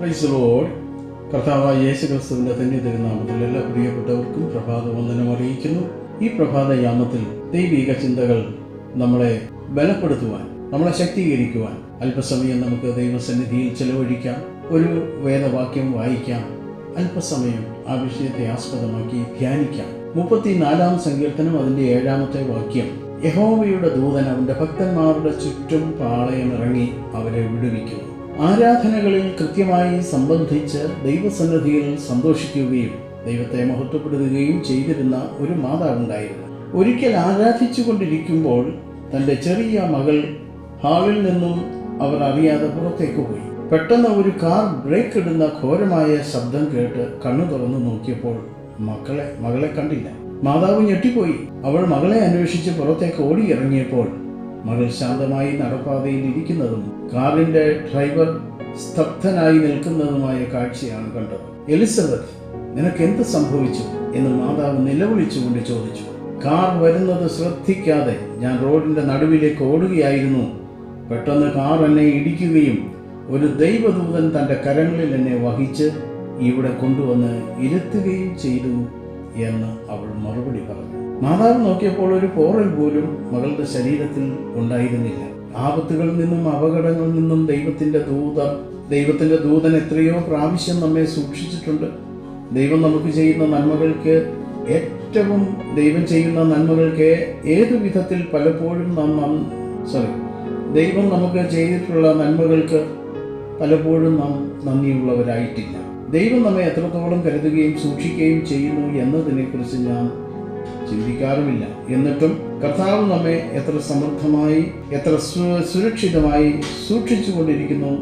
Price load കർത്താവായ യേശു ക്രിസ്തുവിന്റെ തന്നെ തിരുനാമത്തിൽ എല്ലാ പ്രിയപ്പെട്ടവർക്കും പ്രഭാത വന്ദനം അറിയിക്കുന്നു. ഈ പ്രഭാത യാമത്തിൽ ദൈവിക ചിന്തകൾ നമ്മളെ ബലപ്പെടുത്തുവാൻ നമ്മളെ ശക്തീകരിക്കുവാൻ അല്പസമയം നമുക്ക് ദൈവസന്നിധിയിൽ ചെലവഴിക്കാം. ഒരു വേദവാക്യം വായിക്കാം. അല്പസമയം ആ വിഷയത്തെ ആസ്പദമാക്കി ധ്യാനിക്കാം. മുപ്പത്തിനാലാം സങ്കീർത്തനം അതിന്റെ ഏഴാമത്തെ വാക്യം. യഹോവയുടെ ദൂതൻ അവന്റെ ഭക്തന്മാരുടെ ചുറ്റും പാളയമിറങ്ങി അവരെ വിടുവിക്കുന്നു. ആരാധനകളിൽ കൃത്യമായി സംബന്ധിച്ച് ദൈവസന്നിധിയിൽ സന്തോഷിക്കുകയും ദൈവത്തെ മഹത്വപ്പെടുത്തുകയും ചെയ്തിരുന്ന ഒരു മാതാവുണ്ടായിരുന്നു. ഒരിക്കൽ ആരാധിച്ചു കൊണ്ടിരിക്കുമ്പോൾ തന്റെ ചെറിയ മകൾ ഹാളിൽ നിന്നും അവർ അറിയാതെ പുറത്തേക്ക് പോയി. പെട്ടെന്ന് ഒരു കാർ ബ്രേക്ക് ഇടുന്ന ഘോരമായ ശബ്ദം കേട്ട് കണ്ണു തുറന്നു നോക്കിയപ്പോൾ മക്കളെ മകളെ കണ്ടില്ല. മാതാവ് ഞെട്ടിപ്പോയി. അവൾ മകളെ അന്വേഷിച്ച് പുറത്തേക്ക് ഓടിയിറങ്ങിയപ്പോൾ മകൾ ശാന്തമായി നടപ്പാതയിൽ ഇരിക്കുന്നതും കാറിന്റെ ഡ്രൈവർ സ്തബ്ധനായി നിൽക്കുന്നതുമായ കാഴ്ചയാണ് കണ്ടത്. എലിസബത്ത് നിനക്ക് എന്ത് സംഭവിച്ചു? എന്ന് മാതാവ് നിലവിളിച്ചുകൊണ്ട് ചോദിച്ചു. കാർ വരുന്നത് ശ്രദ്ധിക്കാതെ ഞാൻ റോഡിന്റെ നടുവിലേക്ക് ഓടുകയായിരുന്നു. പെട്ടെന്ന് കാർ എന്നെ ഇടിക്കുകയും ഒരു ദൈവദൂതൻ തന്റെ കരങ്ങളിൽ എന്നെ വഹിച്ച് ഇവിടെ കൊണ്ടുവന്ന് ഇരുത്തുകയും ചെയ്തു. എന്ന് അവൾ മറുപടി പറഞ്ഞു. മാതാവ് നോക്കിയപ്പോൾ ഒരു പോറൽ പോലും മകളുടെ ശരീരത്തിൽ ഉണ്ടായിരുന്നില്ല. ആപത്തുകളിൽ നിന്നും അപകടങ്ങളിൽ നിന്നും ദൈവത്തിന്റെ ദൂത ദൈവത്തിന്റെ ദൂതൻ എത്രയോ പ്രാവശ്യം നമ്മെ സൂക്ഷിച്ചിട്ടുണ്ട്. ദൈവം നമുക്ക് ചെയ്യുന്ന നന്മകൾക്ക് ഏറ്റവും ദൈവം ചെയ്യുന്ന നന്മകൾക്ക് ഏതു വിധത്തിൽ പലപ്പോഴും നാം സോറി ദൈവം നമുക്ക് ചെയ്തിട്ടുള്ള നന്മകൾക്ക് പലപ്പോഴും നാം നന്ദിയുള്ളവരായിട്ടില്ല. ദൈവം നമ്മെ എത്രത്തോളം കരുതുകയും സൂക്ഷിക്കുകയും ചെയ്യുന്നു എന്നതിനെക്കുറിച്ച് ഞാൻ ചിന്തിക്കാറുമില്ല. എന്നിട്ടും കർത്താവ് നമ്മെ എത്ര സമൃദ്ധമായി എത്ര സുരക്ഷിതമായി സൂക്ഷിച്ചു കൊണ്ടിരിക്കുന്നു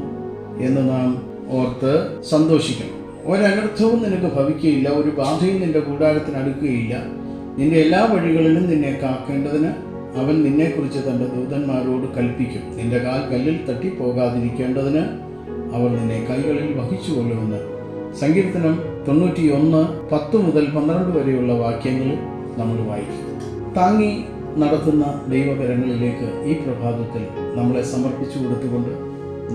എന്ന് നാം ഓർത്ത് സന്തോഷിക്കണം. ഒരനർത്ഥവും നിനക്ക് ഭവിക്കുകയില്ല ഒരു ബാധയും നിന്റെ കൂടാരത്തിന് അടുക്കുകയില്ല. നിന്റെ എല്ലാ വഴികളിലും നിന്നെ കാക്കേണ്ടതിന് അവൻ നിന്നെക്കുറിച്ച് തന്റെ ദൂതന്മാരോട് കൽപ്പിക്കും. നിന്റെ കാൽ കല്ലിൽ തട്ടി പോകാതിരിക്കേണ്ടതിന് അവർ നിന്നെ കൈകളിൽ വഹിച്ചു വഹിച്ചുകൊള്ളുമെന്ന് സങ്കീർത്തനം തൊണ്ണൂറ്റിയൊന്ന് പത്ത് മുതൽ പന്ത്രണ്ട് വരെയുള്ള വാക്യങ്ങൾ നമ്മൾ വായിക്കും. താങ്ങി നടത്തുന്ന ദൈവകരങ്ങളിലേക്ക് ഈ പ്രഭാതത്തിൽ നമ്മളെ സമർപ്പിച്ചു കൊടുത്തുകൊണ്ട്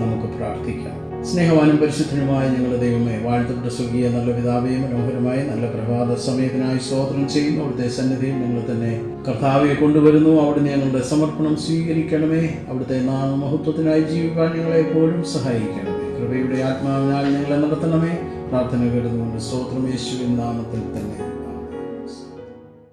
നമുക്ക് പ്രാർത്ഥിക്കാം. സ്നേഹവാനും പരിശുദ്ധനുമായ ഞങ്ങളുടെ ദൈവമേ വാഴ്ത്തപ്പെട്ട സ്വർഗീയ നല്ല പിതാവേ മനോഹരമായ നല്ല പ്രഭാത സമയത്തിനായി സ്തോത്രം ചെയ്യുന്നു അവിടുത്തെ സന്നിധിയിൽ ഞങ്ങൾ തന്നെ കർത്താവെ കൊണ്ടുവരുന്നു. അവിടുന്ന് ഞങ്ങളുടെ സമർപ്പണം സ്വീകരിക്കണമേ. അവിടുത്തെ നാമമഹത്വത്തിനായി ജീവിക്കാൻ ഞങ്ങളെ എപ്പോഴും സഹായിക്കണമേ. കൃപയുടെ ആത്മാവിനാൽ ഞങ്ങളെ നടത്തണമേ. പ്രാർത്ഥന കേട്ടുകൊണ്ട് സ്തോത്രം യേശുവിൻ നാമത്തിൽ തന്നെ.